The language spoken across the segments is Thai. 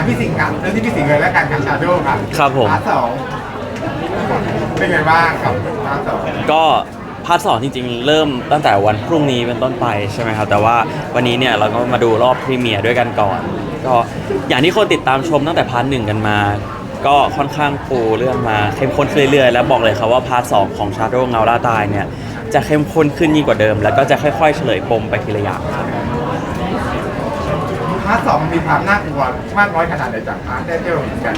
อะพี่สิงห์ครับเรื่องที่พี่สิงห์เลยแล้วกันกับชาโดครับครับผม พาร์ทสองเป็นไงบ้างกับพาร์ทสองก็พาร์ทสองจริงๆ เริ่มตั้งแต่วันพรุ่งนี้เป็นต้นไปใช่ไหมครับ แต่ว่าวันนี้เนี่ยเราก็มาดูรอบพรีเมียร์ด้วยกันก่อน ก็อย่างที่คนติดตามชมตั้งแต่พาร์ทหนึ่งกันมา ก็ค่อนข้างปูเรื่องมาเข้มข้นขึ้นเรื่อยๆ แล้วบอกเลยครับว่าพาร์ทสองของชาโดเงาล่าตายเนี่ยจะเข้มข้นขึ้นยิ่งกว่าเดิม แล้วก็จะค่อยๆ เฉลยปมไปทีละอย่างพาร์ทสองมันมีความน่ากลัวมากน้อยขนาดไหนจากพาร์ทแรกที่เราเห็นกัน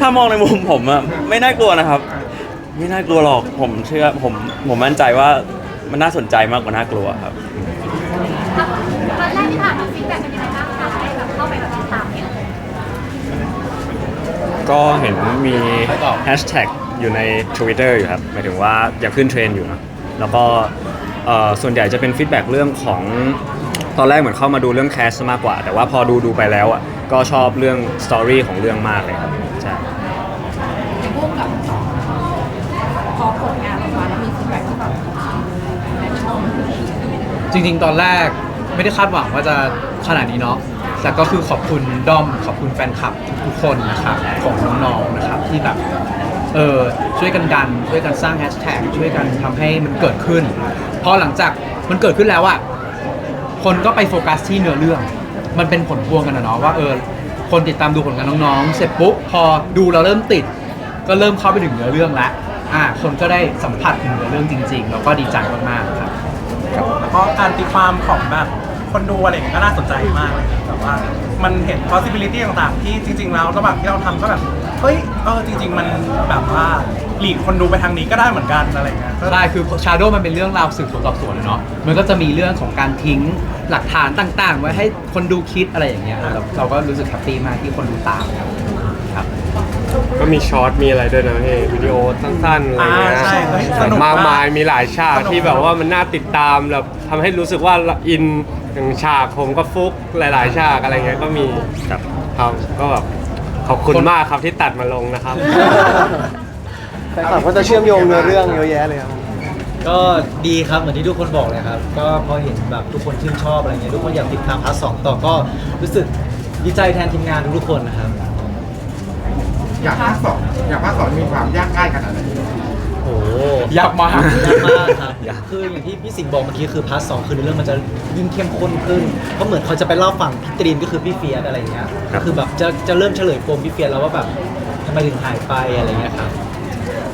ถ้ามองในมุมผมอะไม่น่ากลัวนะครับ ไม่น่ากลัวหรอกผมเชื่อผมผมมั่นใจว่ามันน่าสนใจมากกว่าน่ากลัวครับ ตอนแรกที่ผ่านมาฟีดแบ็กเป็นยังไงบ้างคะได้แบบเข้าไปแบบติดตามเนี่ยก็เห็นมีแฮชแท็กอยู่ใน Twitter อยู่ครับหมายถึงว่าอยากขึ้นเทรนด์อยู่นะแล้วก็เอ่อส่วนใหญ่จะเป็นฟีดแบ็กเรื่องของ ตอนแรกเหมือนเข้ามาดูเรื่องแคสมากกว่า แต่ว่าพอดูดูไปแล้วอะก็ชอบเรื่องสตอรี่ของเรื่องมากเลยครับใช่ร่วมกับพอผลงานออกมาแล้วมีฟีดแบ็กที่แบบชอบจริง ๆ ตอนแรกไม่ได้คาดหวังว่าจะขนาดนี้เนาะแต่ก็คือขอบคุณด้อมขอบคุณแฟนคลับทุกคนนะครับของน้องๆนะครับที่แบบเออช่วยกันดันช่วยกันสร้างแฮชแท็กช่วยกันทำให้มันเกิดขึ้นพอหลังจากมันเกิดขึ้นแล้วอะ คนก็ไปโฟกัสที่เนื้อเรื่อง มันเป็นผลพวงกันนะเนาะว่าเออคนติดตามดูผลงานน้องๆ เสร็จปุ๊บพอดูเราเริ่มติด ก็เริ่มเข้าไปถึงเนื้อเรื่องล้วอ่าคนก็ได้สัมผัสถึงเนื้อเรื่องจริง ๆ แล้วก็ดีใจมากๆครับ แล้วก็การตีความของแบบคนดูอะไรอย่างเงี้ยก็น่าสนใจมากเลยแบบว่ามันเห็น possibility ต่างๆ ที่จริง ๆ แล้วระหว่างที่เราทำก็แบบ เฮ้ยเออจริง ๆ มันแบบว่า หลีดคนดูไปทางนี้ก็ได้เหมือนกันอะไรอย่างเงี้ยก็ ใช่คือชาโดมันเป็นเรื่องราวสืบสวนสอบสวนอะเนาะ มันก็จะมีเรื่องของการทิ้งหลักฐานต่าง ๆ ไว้ให้คนดูคิดอะไรอย่างเงี้ยเราเราก็รู้สึกแฮปปี้มากที่คนดูตามครับครับ ก็มีช็อตมีอะไรด้วยนะพี่วิดีโอสั้นๆอะไรเงี้ยอ่าใช่เฮ้ยสนุกมากมากมายมีหลายฉากสนุก ที่แบบว่ามันน่าติดตามแบบทำให้รู้สึกว่าเราอินอย่างฉากผมก็ฟุกหลายๆฉากอะไรเงี้ยก็มีครับครับก็แบบขอบคุณคนมากครับที่ตัดมาลงนะครับแฟนคลับก็จะเชื่อมโยงเนื้อเรื่องเยอะแยะเลยครับ ก็ดีครับเหมือนที่ทุกคนบอกเลยครับ ก็พอเห็นแบบทุกคนชื่นชอบอะไรเงี้ยทุกคนอยากติดตามพาร์ทสองต่อก็รู้สึกดีใจแทนทีมงานทุกๆคนนะครับ อยากพาร์ทสองอยากพาร์ทสองมีความยากง่ายขนาดไหนโอ้โหยากมากยากมากครับ คืออย่างที่พี่สิงห์บอกเมื่อกี้คือพาร์ทสองคือเรื่องมันจะยิ่งเข้มข้นขึ้น เพราะเหมือนเขาจะไปเล่าฝั่งพี่ตรีนก็คือพี่เฟียสอะไรเงี้ยครับคือแบบจะจะเริ่มเฉลยปมพี่เฟียสแล้วว่าแบบทำไมถึงหายไปอะไรเงี้ยครับ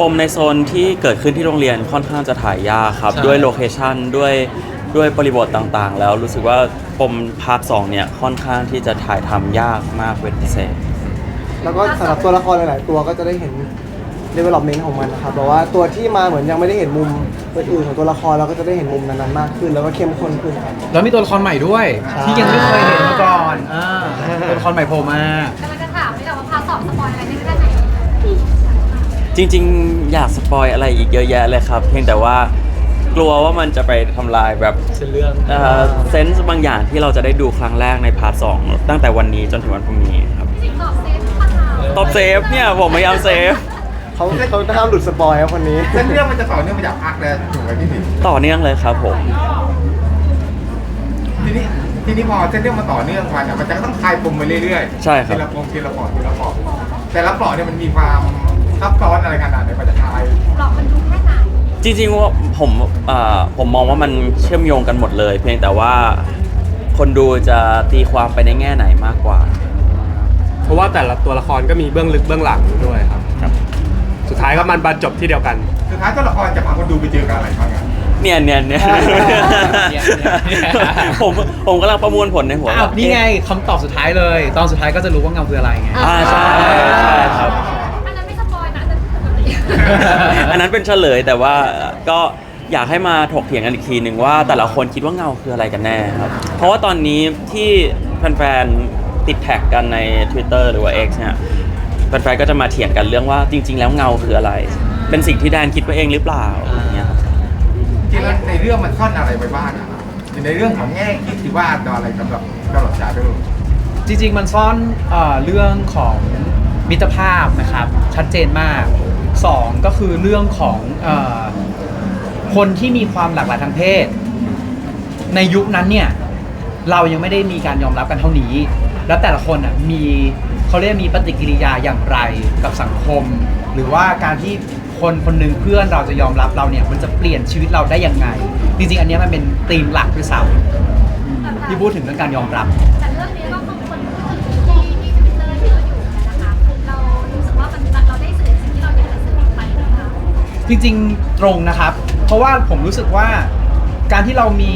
ปมในโซนที่เกิดขึ้นที่โรงเรียนค่อนข้างจะถ่ายยากครับ ใช่ ด้วยโลเคชันด้วยด้วยบริบทต่างๆ แล้วรู้สึกว่าปมพาร์ทสองเนี่ยค่อนข้างที่จะถ่ายทำยากมากเป็นพิเศษ แล้วก็สำหรับตัวละครหลาย ๆ ตัวก็จะได้เห็น development ของมันนะครับแต่ว่าตัวที่มาเหมือนยังไม่ได้เห็นมุมอื่น ๆ ของตัวละครเราก็จะได้เห็นมุมนั้น ๆ มากขึ้น แล้วก็เข้มข้นขึ้นครับ แล้วมีตัวละครใหม่ด้วย ใช่ ที่ยังไม่เคยเห็นมาก่อนอ่าตัวละครใหม่โผล่มา กำลัง จริงๆ อยากสปอยอะไรอีกเยอะแยะเลยครับ เพียงแต่ว่ากลัวว่ามันจะไปทำลายแบบเส้นเรื่องเอ่อเซนส์บางอย่างที่เราจะได้ดูครั้งแรกในพาร์ทสองตั้งแต่วันนี้จนถึงวันพรุ่งนี้ครับพี่สิงห์ตอบเซฟปัญหาตอบเซฟเนี่ยผมพยายามเซฟ เขาเขาห้ามหลุดสปอยครับคนนี้ เส้นเรื่องมันจะต่อเนื่องมาจากอาร์คแล้วถูกไหมพี่สิงห์ต่อเนื่องเลยครับผม ทีนี้ทีนี้พอเส้นเรื่องมันต่อเนื่องมาเนี่ยมันจะต้องคลายปมไปเรื่อยๆใช่ครับ ทีละปมทีละปอดทีละปอดแต่ละปอดเนี่ยมันมีความ ซับซ้อนอะไรขนาดไหนกว่าจะคลายหลอกมันดูแค่ไหนจริงๆว่าผมเอ่อผมมองว่ามันเชื่อมโยงกันหมดเลย เพียงแต่ว่าคนดูจะตีความไปในแง่ไหนมากกว่า เพราะว่าแต่ละตัวละครก็มีเบื้องลึกเบื้องหลังด้วยครับ ครับ สุดท้ายก็มันบรรจบที่เดียวกัน สุดท้ายตัวละครจะพาคนดูไปเจอกับอะไรบ้างอะเนี่ยเนี่ยเนี่ยเนี่ยเนี่ยผมผมกำลังประมวลผลในหัวอ้าวนี่ไงคำตอบสุดท้ายเลย ตอนสุดท้ายก็จะรู้ว่าเงาคืออะไรไงอ่าใช่ใช่ครับ อปกติอันนั้นเป็นเฉลยแต่ว่าก็อยากให้มาถกเถียงกันอีกทีหนึ่งว่าแต่ละคนคิดว่าเงาคืออะไรกันแน่ครับ เพราะว่าตอนนี้ที่แฟนๆติดแท็กกันใน Twitter หรือว่า X เนี่ยแฟนๆก็จะมาเถียงกันเรื่องว่าจริง ๆ แล้วเงาคืออะไร เป็นสิ่งที่แดนคิดไปเองหรือเปล่าอะไรเงี้ยครับจริงแล้วในเรื่องมันซ่อนอะไรไว้บ้างอะครับในเรื่องของแง่คิดที่ว่าต่ออะไรสำหรับตลอดชาด้วยจริงๆ มันซ่อนเอ่อเรื่องของมิตรภาพนะครับ ชัดเจนมาก สองก็คือเรื่องของเออคนที่มีความหลากหลายทางเพศ ในยุคนั้นเนี่ยเรายังไม่ได้มีการยอมรับกันเท่านี้ แล้วแต่ละคนอะมีเขาเรียกมีปฏิกิริยาอย่างไรกับสังคม หรือว่าการที่คนคนหนึ่งเพื่อนเราจะยอมรับเราเนี่ย มันจะเปลี่ยนชีวิตเราได้ยังไง จริงๆ อันเนี้ยมันเป็นธีมหลักด้วยซ้ำที่พูดถึงเรื่องการยอมรับ จริงๆตรงนะครับ เพราะว่าผมรู้สึกว่าการที่เรามี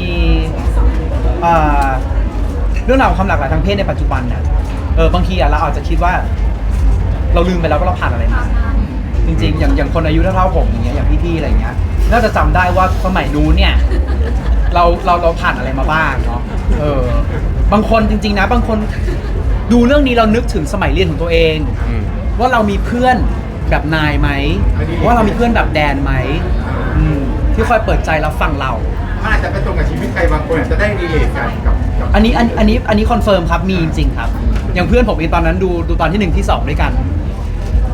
เอ่อเรื่องราวของความหลากหลายทางเพศในปัจจุบันเนี่ยเออบางทีอะเราอาจจะคิดว่า เราลืมไปแล้วว่าเราผ่านอะไรมาจริงๆ อย่างอย่างคนอายุเท่าๆผมอย่างเงี้ยอย่างพี่ๆอะไรเงี้ยน่าจะจำได้ว่าสมัยนู้นเนี่ย เราเราเราผ่านอะไรมาบ้างเนาะเออบางคนจริง ๆ นะ บางคนดูเรื่องนี้เรานึกถึงสมัยเรียนของตัวเอง อืม ว่าเรามีเพื่อน แบบนายไหมว่าเรามีเพื่อนแบบแดนไหมอืมที่คอยเปิดใจรับฟังเรา มันอาจจะไปตรงกับชีวิตใครบางคนอาจจะได้รีเลทกันกับกับอันนี้อันอันนี้อันนี้คอนเฟิร์มครับมีจริงๆครับ อย่างเพื่อนผมเองตอนนั้นดูดูตอนที่หนึ่งที่สองด้วยกัน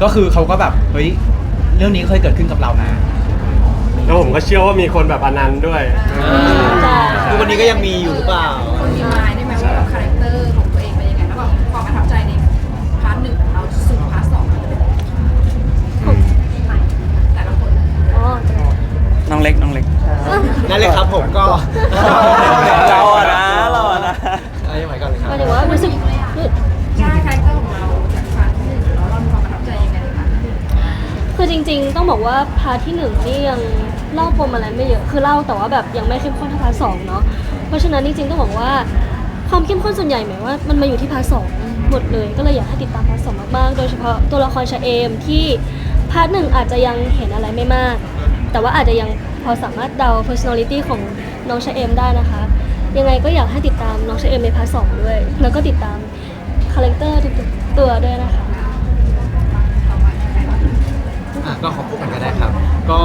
ก็คือเขาก็แบบเฮ้ยเรื่องนี้เคยเกิดขึ้นกับเรานะแล้วผมก็เชื่อว่ามีคนแบบอนันต์ด้วย ทุกวันนี้ก็ยังมีอยู่หรือเปล่า ว่าพาร์ทที่หนึ่งนี่ยังเล่าปมอะไรไม่เยอะคือเล่าแต่ว่าแบบยังไม่เข้มข้นเท่าพาร์ทสองเนาะเพราะฉะนั้นจริงๆต้องบอกว่าความเข้มข้นส่วนใหญ่หมายว่ามันมาอยู่ที่พาร์ทสองหมดเลยก็เลยอยากให้ติดตามพาร์ทสองมากๆ โดยเฉพาะตัวละครชาเอมที่พาร์ทหนึ่งอาจจะยังเห็นอะไรไม่มาก แต่ว่าอาจจะยังพอสามารถเดา personality ของน้องชาเอมได้นะคะ ยังไงก็อยากให้ติดตามน้องชาเอมในพาร์ทสองด้วย แล้วก็ติดตามคาแรคเตอร์ทุกๆตัวด้วยนะคะ ก็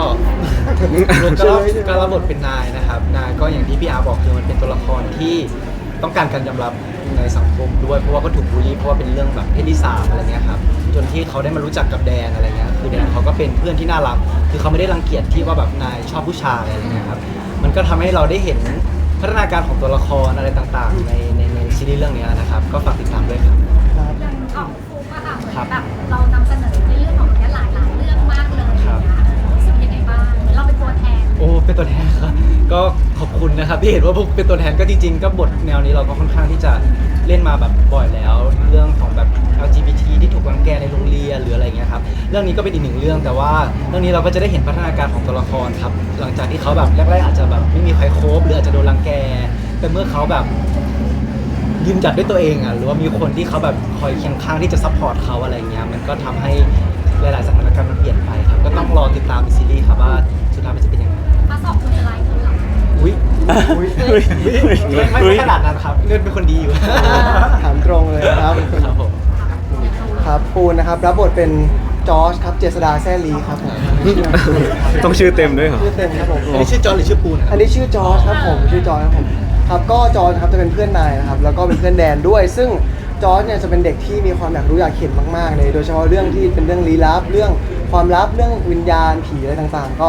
รวมก็การรับบทเป็นนายนะครับ นายก็อย่างที่พี่อาร์บอกคือมันเป็นตัวละครที่ต้องการการยอมรับในสังคมด้วยเพราะว่าก็ถูกบูลลี่เพราะว่าเป็นเรื่องแบบเพศที่สามอะไรเงี้ยครับจนที่เขาได้มารู้จักกับแดนอะไรเงี้ยคือแดนเขาก็เป็นเพื่อนที่น่ารัก คือเขาไม่ได้รังเกียจที่ว่าแบบนายชอบผู้ชายอะไรเงี้ยครับมันก็ทำให้เราได้เห็นพัฒนาการของตัวละครอะไรต่างๆ ในในในซีรีส์เรื่องนี้นะครับ ก็ฝากติดตามด้วยครับครับ อย่างออกฟูก็อะเหมือนแบบ โอ้เป็นตัวแทนครับก็ขอบคุณนะครับที่เห็นว่าพวกเป็นตัวแทนก็จริงๆ ก็บทแนวนี้เราก็ค่อนข้างที่จะเล่นมาแบบบ่อยแล้ว เรื่องของแบบ LGBT ที่ถูกรังแกในโรงเรียนหรืออะไรเงี้ยครับเรื่องนี้ก็เป็นอีกหนึ่งเรื่องแต่ว่า เรื่องนี้เราก็จะได้เห็นพัฒนาการของตัวละครครับ หลังจากที่เขาแบบแรกๆอาจจะแบบไม่มีใครโคบหรืออาจจะโดนรังแก แต่เมื่อเขาแบบยืนจัดด้วยตัวเองอะหรือว่ามีคนที่เขาแบบคอยเคียงข้างที่จะซัพพอร์ตเขาอะไรเงี้ยมันก็ทำให้หลายๆสถานการณ์มันเปลี่ยนไปครับก็ต้องรอติดตามในซีรีส์ครับว่าสุดท้ายมันจะเป็นยังไง สอบคนจะไลฟ์คนหลังอุ้ยไม่ไม่ไม่ขนาดนั้นครับเลื่อนเป็นคนดีอยู่ถามตรงเลยครับครับผมครับปูนนะครับรับบทเป็นจอร์จครับเจษดาแซ่ลีครับผมต้องชื่อเต็มด้วยเหรอชื่อเต็มครับผมอันนี้ชื่อจอห์นหรือชื่อปูนครับอันนี้ชื่อจอร์จครับผมชื่อจอร์จครับผมครับก็จอร์จครับจะเป็นเพื่อนนายนะครับแล้วก็เป็นเพื่อนแดนด้วย ซึ่งจอร์จเนี่ยจะเป็นเด็กที่มีความอยากรู้อยากเห็นมากๆเลยโดยเฉพาะเรื่องที่เป็นเรื่องลี้ลับเรื่องความลับเรื่องวิญญาณผีอะไรต่างๆ ก็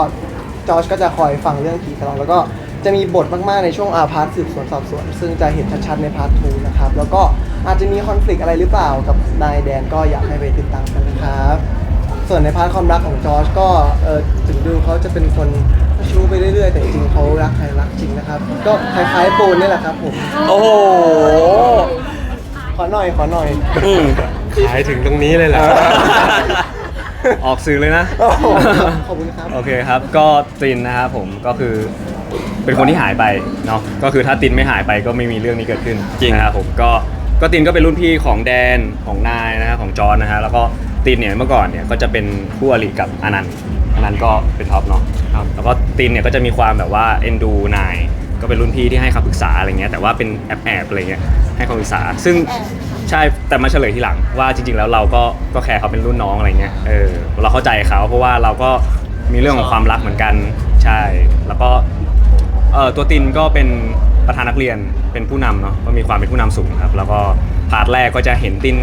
จอร์จก็จะคอยฟังเรื่องผีตลอดแล้วก็จะมีบทมาก ๆ ในช่วงอาพาร์ทสืบสวนสอบสวน ซึ่งจะเห็นชัด ๆ ในพาร์ททูนะครับ แล้วก็อาจจะมีคอนฟ lict อะไรหรือเปล่ากับนายแดนก็อยากให้ไปติดตามกันนะครับ ส่วนในพาร์ทความรักของจอร์จก็เออถึงดูเขาจะเป็นคนชู้ไปเรื่อย ๆ แต่จริงๆเขารักใครรักจริงนะครับ ก็คล้ายๆปูนนี่แหละครับผม โอ้โห ขอหน่อยขอหน่อย อืมขายถึงตรงนี้เลยแหละ ออกสื่อเลยนะโอ้โหขอบคุณครับ โอเคครับ ก็ตินนะครับผมก็คือเป็นคนที่หายไปเนาะก็คือถ้าตินไม่หายไปก็ไม่มีเรื่องนี้เกิดขึ้นจริง นะครับผมก็ก็ตินก็เป็นรุ่นพี่ของแดนของนายนะฮะของจอร์นนะฮะแล้วก็ตินเนี่ยเมื่อก่อนเนี่ยก็จะเป็นคู่อริกับอนันต์อนันต์ก็เป็นท็อปเนาะครับแล้วก็ตินเนี่ยก็จะมีความแบบว่าเอ็นดูนายก็เป็นรุ่นพี่ที่ให้คำปรึกษาอะไรเงี้ยแต่ว่าเป็นแอบแอบๆอะไรเงี้ยให้คำปรึกษาซึ่ง ใช่แต่มาเฉลยทีหลังว่าจริง ๆ แล้วเราก็ก็แคร์เขาเป็นรุ่นน้องอะไรเงี้ยเออเราเข้าใจเขาเพราะว่าเราก็มีเรื่องของความรักเหมือนกันใช่ แล้วก็เออตัวตินก็เป็นประธานนักเรียนเป็นผู้นำเนาะก็มีความเป็นผู้นำสูงครับ แล้วก็พาร์ทแรกก็จะเห็นติน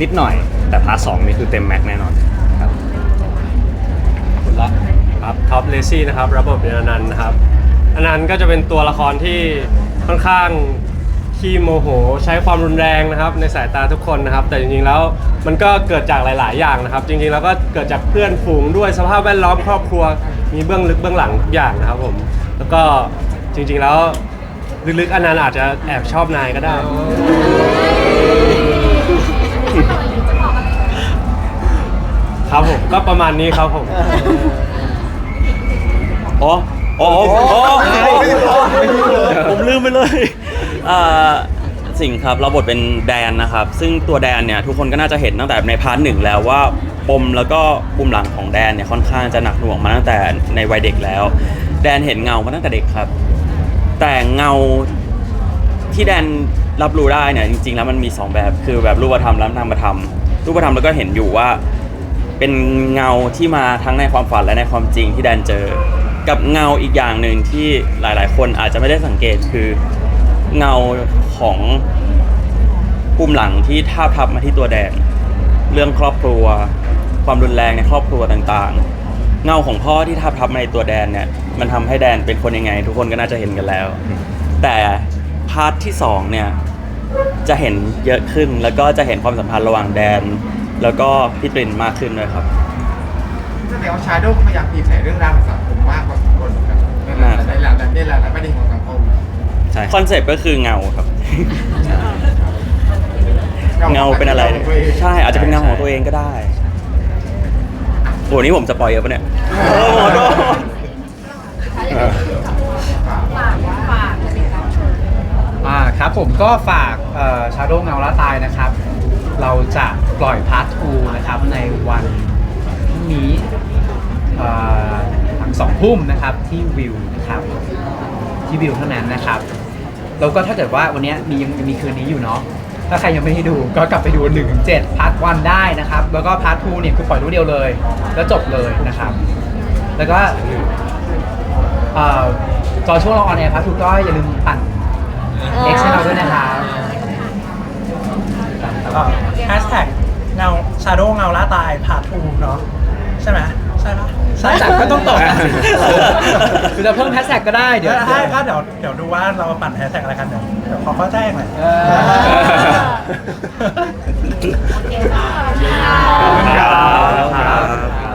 นิดหน่อย แต่พาร์ทสองนี่คือเต็มแม็กซ์แน่นอนครับ คุณละครับท็อปเลซี่นะครับรับบทเป็นอนันต์นะครับอนันต์ก็จะเป็นตัวละครที่ค่อนข้าง ขี้โมโห ใช้ความรุนแรงนะครับ ในสายตาทุกคนนะครับ แต่จริงๆแล้วมันก็เกิดจากหลาย ๆ อย่างนะครับ จริงๆแล้วก็เกิดจากเพื่อนฝูงด้วยสภาพแวดล้อมครอบครัว มีเบื้องลึกเบื้องหลังทุกอย่างนะครับผมแล้วก็จริงๆแล้วลึกๆอันนั้นอาจจะแอบชอบนายก็ได้ ครับผมก็ประมาณนี้ครับผมอ๋ออ๋ออ๋ออ๋อผมลืมไปเลย อ่าสิ่งครับเราบทเป็นแดนนะครับ ซึ่งตัวแดนเนี่ยทุกคนก็น่าจะเห็นตั้งแต่ในพาร์ทหนึ่งแล้วว่าปมแล้วก็ปุ่มหลังของแดนเนี่ยค่อนข้างจะหนักหน่วงมาตั้งแต่ในวัยเด็กแล้ว แดนเห็นเงามาตั้งแต่เด็กครับ แต่เงาที่แดนรับรู้ได้เนี่ยจริง ๆ แล้วมันมีสองแบบคือแบบรูปธรรมและนามธรรมรูปธรรมแล้วก็เห็นอยู่ว่า เป็นเงาที่มาทั้งในความฝันและในความจริงที่แดนเจอ กับเงาอีกอย่างหนึ่งที่หลาย ๆ คนอาจจะไม่ได้สังเกตคือ เงาของปุ่มหลังที่ท่าบทับมาที่ตัวแดนเรื่องครอบครัว ความรุนแรงในครอบครัวต่างๆ เงาของพ่อที่ท่าบทับมาในตัวแดนเนี่ยมันทำให้แดนเป็นคนยังไง ทุกคนก็น่าจะเห็นกันแล้ว แต่พาร์ทที่สองเนี่ยจะเห็นเยอะขึ้นแล้วก็จะเห็นความสัมพันธ์ระหว่างแดน แล้วก็พี่ตรินมากขึ้นด้วยครับแสดงว่าชาโดว์พยายามตีแผ่เรื่องราวในสังคมมากกว่า ช่คอนเซปต์ก็คือเงาครับ เงาเป็นอะไร ใช่อาจจะเป็นเงาของตัวเองก็ได้โหนี่ผมจะปล่อยเยอะปะเนี่ยเออขอโทษฝากฝากจะติดตามชมอ่าครับผมก็ฝากชาโดว์เงาละตายนะครับ เราจะปล่อยพาร์ท2นะครับในวันพรุ่งนี้เอ่อหลังสองทุ่มนะครับที่วิวนะครับที่วิวเท่านั้นนะครับ แล้วก็ถ้าเกิดว่าวันนี้มียังมีคืนนี้อยู่เนาะถ้าใครยังไม่ได้ดูก็กลับไปดู1นถึงเพาร์ทวันได้นะครับ แล้วก็พาร์ท2เนี่ยคือปล่อยรู้เดียวเลย แล้วจบเลยนะครับ แล้วก็เอ่อตอนช่วงเราออนแอร์พาร์ท2ก็อย่าลืมปั่น X ให้เราด้วยนะครับแล้วก็แฮชแท็กเงาชาโดว์เงาล่าตายพาร์ททูเนาะใช่ไหม ใช่ปะใช่แต่ก็ต้องตอบนะคือจะเพิ่มแฮชแท็กก็ได้เดี๋ยวใช่ก็เดี๋ยวเดี๋ยวดูว่าเราปั่นแฮชแท็กอะไรกันเดี๋ยวเดี๋ยวขอข้อแจ้งหน่อยเออ โอเคค่ะ ขอบคุณครับ